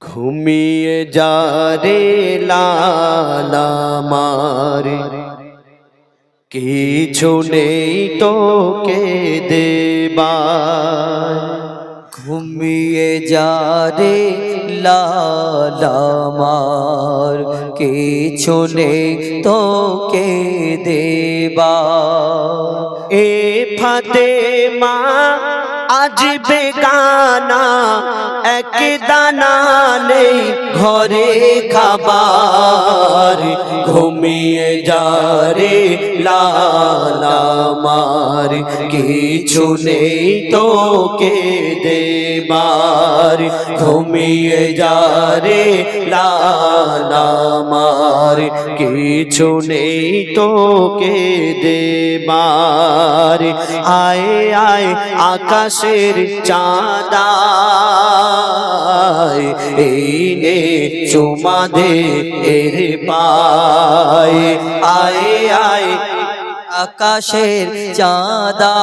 ঘুমিয়ে যা রে লালামার কিছু নেই তোকে দেবার। ঘুমিয়ে যা রে লালামার কিছু নেই তোকে দেবা এ ফাতে মা আজ বেগানা এক দানা নেই ঘরে খাবার, ঘুমিয়ে যা রে লালামার কিছু নেই তোকে দেবার, ঘুমিয়ে যা রে লালামার কিছু নেই তোকে দেবার। আয় আয় আকাশের চাঁদায় এই চুমা দে এর পায়ে। আয় আয় আকাশের চাঁদা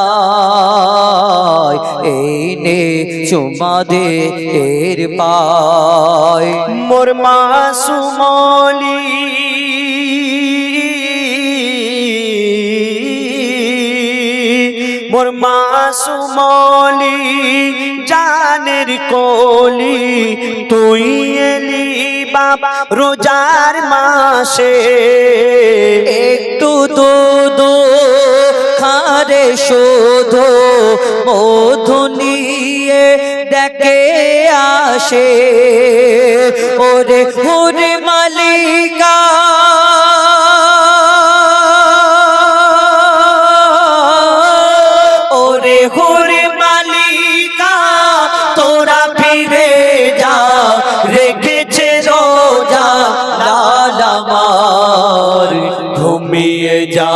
এই নে এর পায়। মোর মাসুমলি মোর মাসুমলি জানের কোলি, তুই এলি বাবা রোজার মাসে। একটু দুধ খারে শোধ, মধু নিয়ে ডেকে আসে। ওরে ওরে মালিকা ঘুমিয়ে যা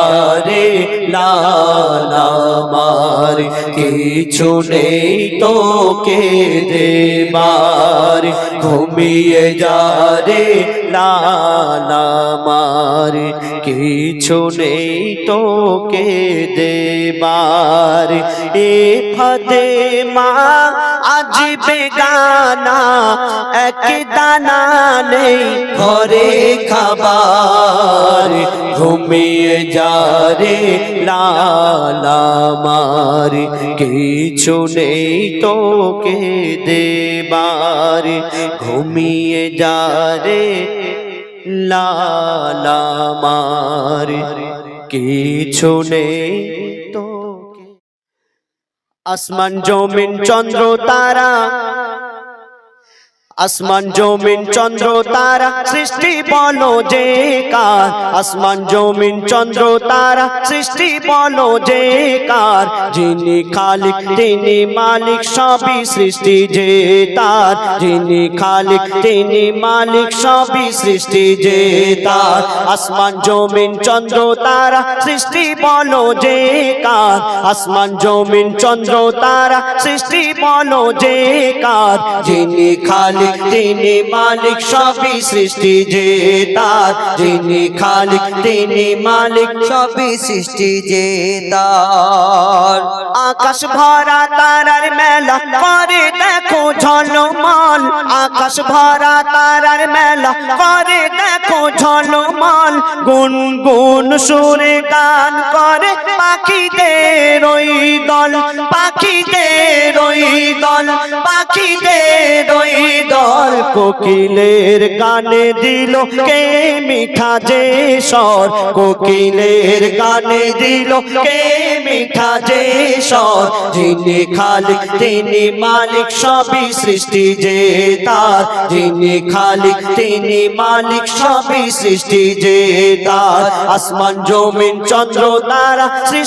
রে লালামার কিছু নেই তোকে দেবার। ঘুমিয়ে যা রে লালামার কিছু নেই তোকে দেবার। এ ফতে মা আজ বেগানা, এক দানা নেই ঘরে খাবার। ঘুমিয়ে যা রে লালামার কিছু নেই তোকে দেবার। ঘুমিয়ে যা রে লালামার কিছু নেই তোকে। আসমান, জমিন, চন্দ্র, তারা আসমান জমিন চন্দ্র তারা সৃষ্টি বলো যে কার আসমান জমিন চন্দ্র তারা সৃষ্টি বলো যে কার যিনি খালিক তিনি মালিক সবই সৃষ্টি যে তার যিনি খালিক তিনি মালিক সবই সৃষ্টি যে তার আসমান জমিন চন্দ্র তারা সৃষ্টি বলো যে কার আসমান জমিন চন্দ্র তারা সৃষ্টি বলো যে কার যিনি খালিক তিনি মালিক, সবই সৃষ্টি যে তার। যিনি খালিক, তিনি মালিক, সবই সৃষ্টি যে তার। আকাশ ভরা তারার মেলা করে, দেখো ঝলমল। আকাশ ভরা তারার মেলা করে, দেখো ঝলমল। গুন গুন সুরে গান করে পাখিদের ওই দল, পাখিদের ওই দল, পাখিদের ওই দল। কোকিলের গানে দিল, কে মিঠা যে স্বর? কোকিলের গানে দিল, কে মিঠা যে স্বর? যিনি খালিক, তিনি মালিক, সবই সৃষ্টি যে তার। যিনি খালিক, তিনি মালিক, সবই সৃষ্টি যে তার। আসমান, জমিন, চন্দ্র, তারা সৃষ্টি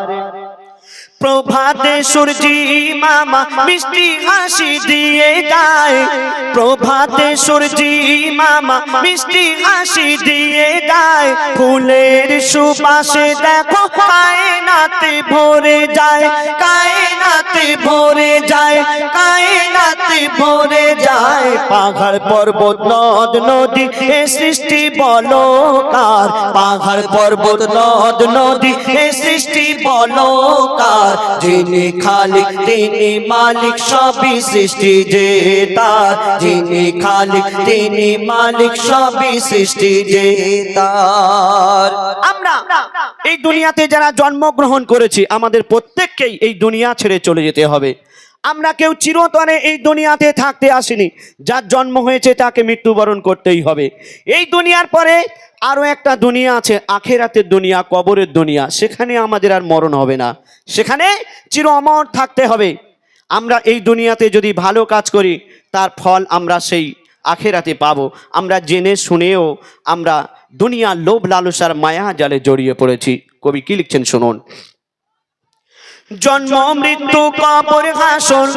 প্রভাতে সূর্যি মামা মিষ্টি হাসি দিয়ে যায় প্রভাতে সূর্যি মামা মিষ্টি হাসি দিয়ে যায় ফুলের সুপাশে দেখো কায়নাতে ভরে যায়। কায়নাতে ভরে যায়। কায়নাতে ভরে যায়। পাহাড় পর্বত নদ নদী এ সৃষ্টি বলো কার? পাহাড় পর্বত নদ নদী এ সৃষ্টি বলো কার যিনি খালিক, তিনি মালিক, সবই সৃষ্টি যে তার। যিনি খালিক, তিনি মালিক, সবই সৃষ্টি যে তার। আমরা এই দুনিয়াতে যারা জন্মগ্রহণ করেছি, আমাদের প্রত্যেককেই এই দুনিয়া ছেড়ে চলে যেতে হবে। আমরা কেউ চিরতরে এই দুনিয়াতে থাকতে আসিনি। যার জন্ম হয়েছে তাকে মৃত্যুবরণ করতেই হবে। এই দুনিয়ার পরে আরও একটা দুনিয়া আছে, আখেরাতের দুনিয়া, কবরের দুনিয়া। সেখানে আমাদের আর মরণ হবে না। সেখানে চির অমর থাকতে হবে। আমরা এই দুনিয়াতে যদি ভালো কাজ করি, তার ফল আমরা সেই আখেরাতে পাবো। আমরা জেনে শুনেও আমরা দুনিয়া লোভ লালসার মায়া জালে জড়িয়ে পড়েছি। কবি কি লিখছেন শুনুন? জন্ম মৃত্যু, কবর হাসন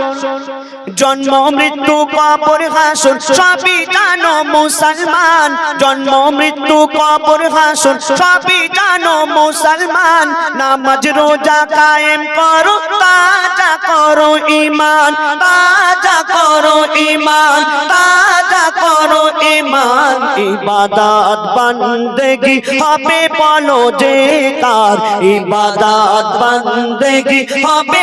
জন্ম মৃত্যু, কবর হাসন সবই জানো মুসলমান। জন্ম মৃত্যু, কবর হাসন সবই জানো মুসলমান। নামাজ, রোজা কায়েম করো, তাজা করো ইমান তাজা করো ইমান তাজা করো ইমান ইবাদত বন্দেগি হবে বলো যে কার? ইবাদত বন্দেগি হবে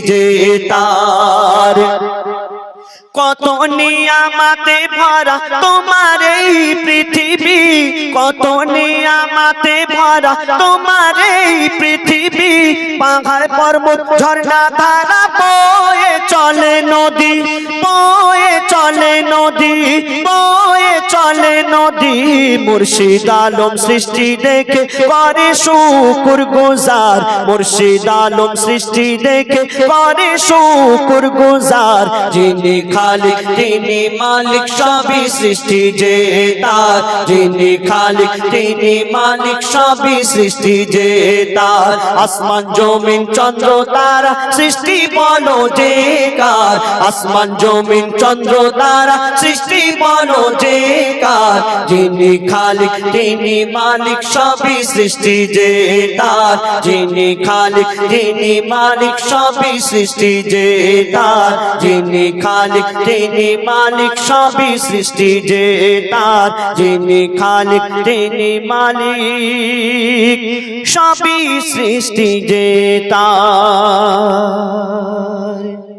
যে তার। কত নিয়ামাতে ভরা তোমার এই পৃথিবী, কত নিয়ামাতে ভরা তোমার এই পৃথিবী। পাহাড় পর্বত ঝর্ণা ধারা বয়ে চলে নদী। নদী মুর্শিদ আলম সৃষ্টি দেখে করে শুকুর গুজার। মুর্শিদ আলম সৃষ্টি দেখে করে শুকুর গুজার। যিনি খালিক, তিনি মালিক, সবই সৃষ্টি যে তার। যিনি তিনি মালিক, সবই সৃষ্টি যে তার। আসমান, জমিন, চন্দ্র, তারা সৃষ্টি বলো যে কার। আসমান, জমিন, চন্দ্র, তারা সৃষ্টি বলো যে কার। যিনি খালিক, তিনি মালিক, সবই সৃষ্টি যে তার। যিনি খালিক, তিনি মালিক, সবই সৃষ্টি যে তার। যিনি খালিক, তিনি মালিক, সবই সৃষ্টি যে তার। যিনি খালিক, তিনি মালিক, সবই সৃষ্টি যে তার।